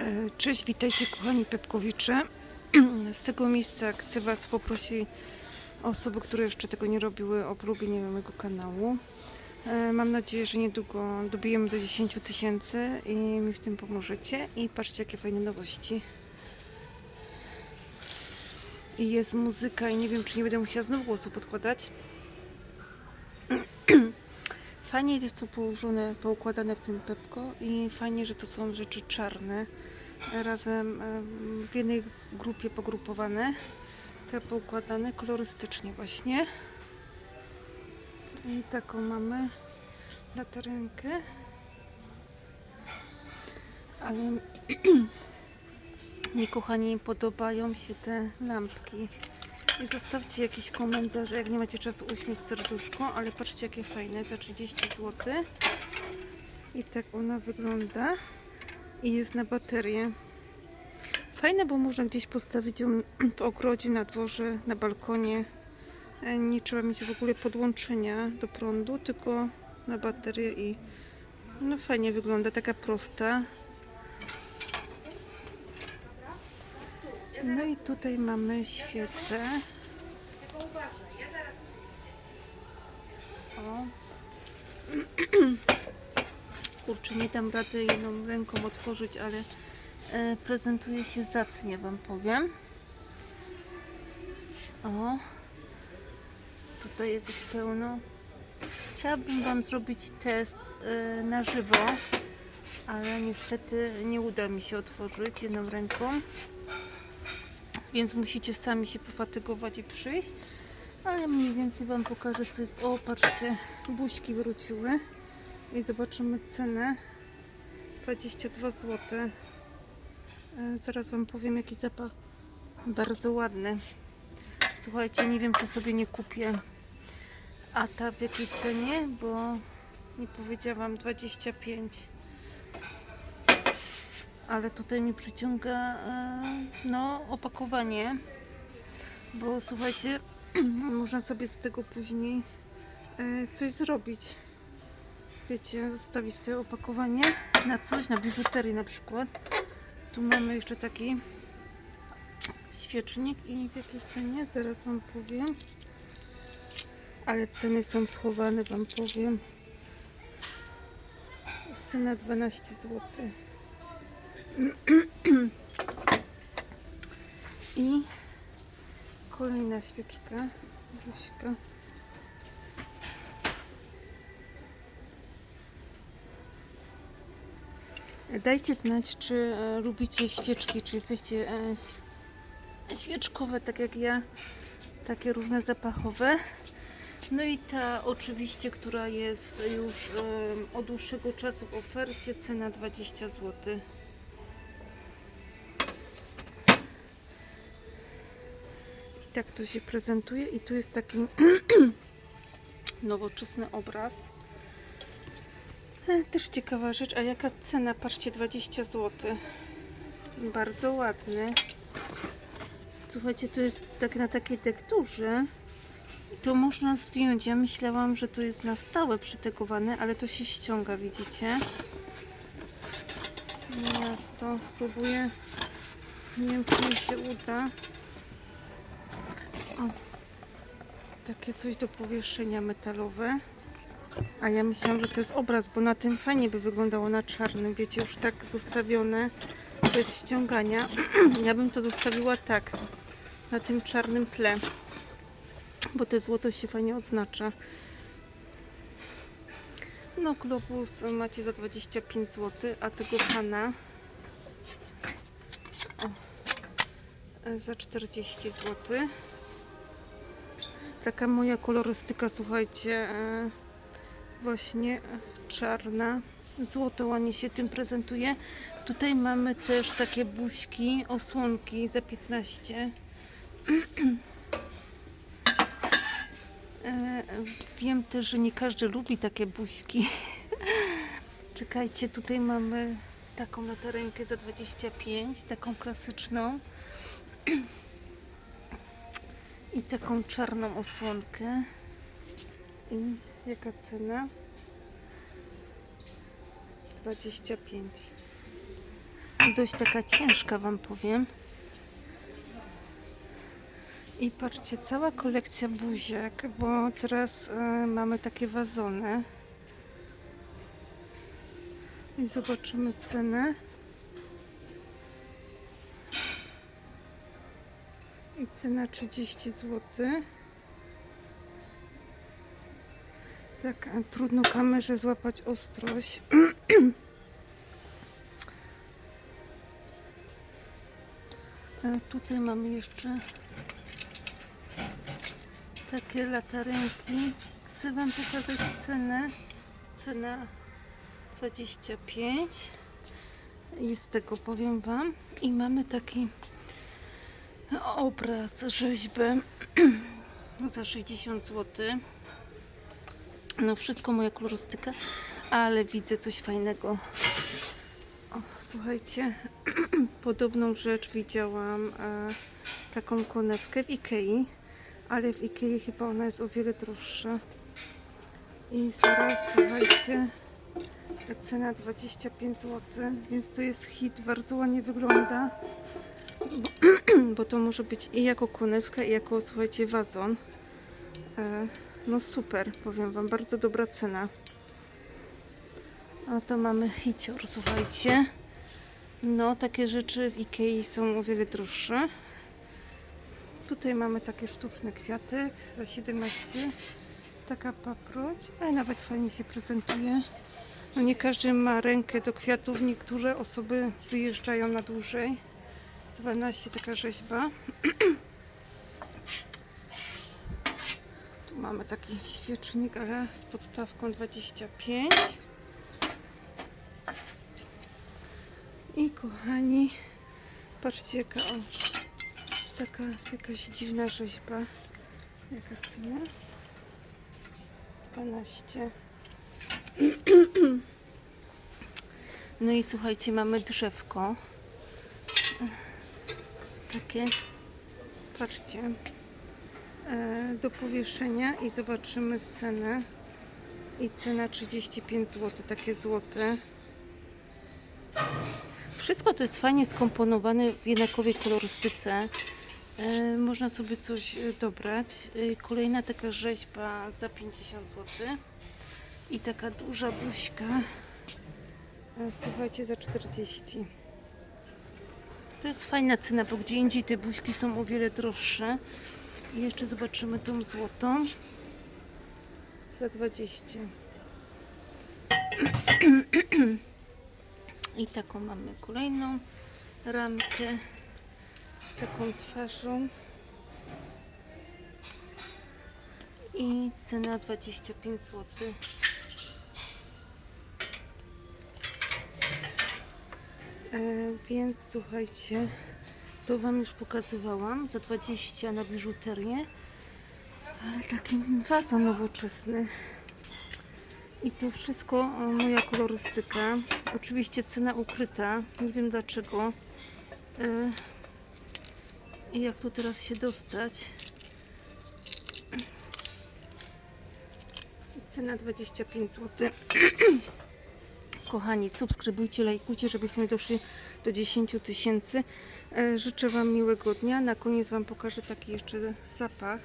E, Cześć, witajcie kochani Pepkowicze. Z tego miejsca chcę Was poprosić osoby, które jeszcze tego nie robiły o polubienie mojego kanału. E, Mam nadzieję, że niedługo dobijemy do 10 tysięcy i mi w tym pomożecie. I patrzcie, jakie fajne nowości. I jest muzyka i nie wiem, czy nie będę musiała znów głosu podkładać. Fajnie jest to położone, poukładane w tym pepko i fajnie, że to są rzeczy czarne, razem em, w jednej grupie pogrupowane, te poukładane kolorystycznie właśnie. I taką mamy latarenkę. Ale mi kochani podobają się te lampki. I zostawcie jakiś komentarz, jak nie macie czasu, uśmiech, serduszko, ale patrzcie jakie fajne, za 30 zł. I tak ona wygląda. I jest na baterię. Fajne, bo można gdzieś postawić ją w ogrodzie, na dworze, na balkonie. E, Nie trzeba mieć w ogóle podłączenia do prądu, tylko na baterię i no fajnie wygląda, taka prosta. No i tutaj mamy świecę. O. Kurczę, nie dam rady jedną ręką otworzyć, ale e, prezentuje się zacnie, Wam powiem. O. Tutaj jest ich pełno. Chciałabym Wam zrobić test e, na żywo, ale niestety nie uda mi się otworzyć jedną ręką więc musicie sami się pofatygować i przyjść. Ale mniej więcej Wam pokażę co jest. O, patrzcie, buźki wróciły. I zobaczymy cenę. 22 zł. E, Zaraz Wam powiem jaki zapach. Bardzo ładny. Słuchajcie, nie wiem czy sobie nie kupię. A ta w jakiej cenie? Bo nie powiedziałam 25 ale tutaj mi przyciąga e, no, opakowanie, bo słuchajcie, można sobie z tego później e, coś zrobić. Wiecie, zostawić sobie opakowanie na coś, na biżuterię na przykład. Tu mamy jeszcze taki świecznik i w jakiej cenie? Zaraz Wam powiem. Ale ceny są schowane, Wam powiem. Cena 12 zł. I kolejna świeczka, buźka. Dajcie znać, czy e, lubicie świeczki, czy jesteście e, świeczkowe, tak jak ja, takie różne zapachowe. No i ta oczywiście, która jest już em, od dłuższego czasu w ofercie, cena 20 zł. I tak to się prezentuje i tu jest taki nowoczesny obraz. E, Też ciekawa rzecz, a jaka cena? Patrzcie, 20 zł. Bardzo ładny. Słuchajcie, to jest tak na takiej tekturze. To można zdjąć. Ja myślałam, że to jest na stałe przytegowane, ale to się ściąga, widzicie? Miasto, spróbuję. Nie wiem, czy mi się uda. O, takie coś do powieszenia metalowe. A ja myślałam, że to jest obraz, bo na tym fajnie by wyglądało na czarnym. Wiecie, już tak zostawione bez ściągania. ja bym to zostawiła tak, na tym czarnym tle. Bo to złoto się fajnie odznacza. No, globus macie za 25 zł, a tego pana o, za 40 zł. Taka moja kolorystyka, słuchajcie, e, właśnie czarna. Złoto ładnie się tym prezentuje. Tutaj mamy też takie buźki, osłonki za 15. E, Wiem też, że nie każdy lubi takie buźki. Czekajcie, tutaj mamy taką latarenkę za 25, taką klasyczną. I taką czarną osłonkę. I jaka cena? 25. dość taka ciężka Wam powiem. I patrzcie, cała kolekcja buziek, bo teraz e, mamy takie wazony. I zobaczymy cenę. I cena 30 zł. Tak, trudno kamerze złapać ostrość. E, Tutaj mamy jeszcze takie latarenki. Chcę Wam pokazać cenę. Cena 25. I z tego powiem Wam. I mamy taki obraz, rzeźbę za 60 zł. No wszystko moja kolorystyka, ale widzę coś fajnego. O, słuchajcie, podobną rzecz widziałam, e, taką konewkę w Ikei, ale w Ikei chyba ona jest o wiele droższa. I zaraz, słuchajcie, cena 25 zł, więc to jest hit, bardzo ładnie wygląda, bo to może być i jako konewka, i jako, słuchajcie, wazon. E, no super, powiem Wam, bardzo dobra cena. A to mamy hicior, słuchajcie. No, takie rzeczy w Ikei są o wiele droższe. Tutaj mamy takie sztuczne kwiatek za 17. Taka paproć, ale nawet fajnie się prezentuje. No nie każdy ma rękę do kwiatów, niektóre osoby wyjeżdżają na dłużej. 12 taka rzeźba. Tu mamy taki świecznik, ale z podstawką 25. I kochani, patrzcie jaka o, taka jakaś dziwna rzeźba. Jaka cena? 12. No i słuchajcie, mamy drzewko. Takie, patrzcie, do powieszenia i zobaczymy cenę. I cena 35 zł, takie złote. Wszystko to jest fajnie skomponowane w jednakowej kolorystyce. E, można sobie coś e, dobrać. E, kolejna taka rzeźba za 50 zł. I taka duża buźka. E, słuchajcie, za 40. To jest fajna cena, bo gdzie indziej te buźki są o wiele droższe. I jeszcze zobaczymy tą złotą. Za 20. I taką mamy kolejną ramkę z taką twarzą. I cena 25 zł. E, więc słuchajcie, to Wam już pokazywałam za 20 na biżuterię, ale taki wazon nowoczesny. I to wszystko e, moja kolorystyka. Oczywiście cena ukryta. Nie wiem dlaczego. E, I jak tu teraz się dostać? Cena 25 zł. Kochani, subskrybujcie, lajkujcie, żebyśmy doszli do 10 tysięcy. E, Życzę Wam miłego dnia. Na koniec Wam pokażę taki jeszcze zapach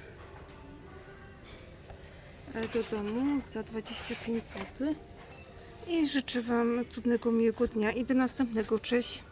e, do domu za 25 zł. I życzę Wam cudnego, miłego dnia i do następnego. Cześć!